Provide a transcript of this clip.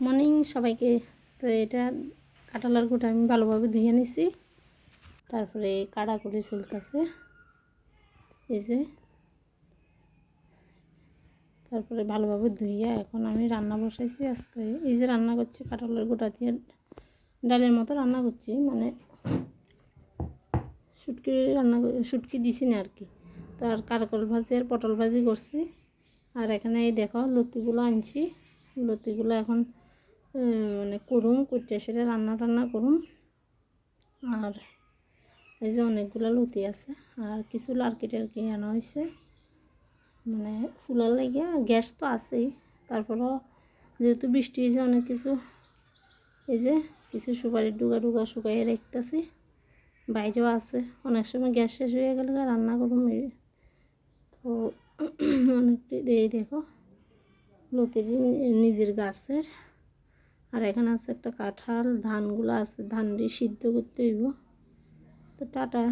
Morning সবাইকে। তো এটা কাঁঠালের গোটা আমি ভালোভাবে ধুয়ে নিছি। তারপরে কাড়া করে চলতেছে। এই যে। তারপরে ভালোভাবে ধুইয়া এখন আমি রান্না বসাইছি আজকে। এই যে রান্না করছি, কাঁঠালের গোটা দিয়ে ডালের মতো রান্না করছি। মানে শুটকি রান্না শুটকি দিছি না আর কি তো আর কারকল ভাজি আর পটল ভাজি করছি। আর এখানে এই দেখো লতিগুলো আনছি। লতিগুলো এখন মানে করুম কুটে সেটা রান্না টান্না করুম। আর এই যে অনেকগুলো লতি আছে, আর কিছু লার্কি টার্কি আনা হয়েছে মানে চুলার লাগিয়া গ্যাস তো আছেই, তারপরেও যেহেতু বৃষ্টি হয়েছে অনেক কিছু, এই যে কিছু সুপারি ডুগা ডুগা শুকাইয়ে রাখতেছি, বাইরেও আছে। অনেক সময় গ্যাস শেষ হয়ে গেলে রান্না এই। তো অনেকটি, এই দেখো, লতির নিজের গাছের আর এখানে আছে একটা কাঁঠাল ধানগুলো আছে ধান দিয়ে সিদ্ধ করতে হইব। তো টাটা।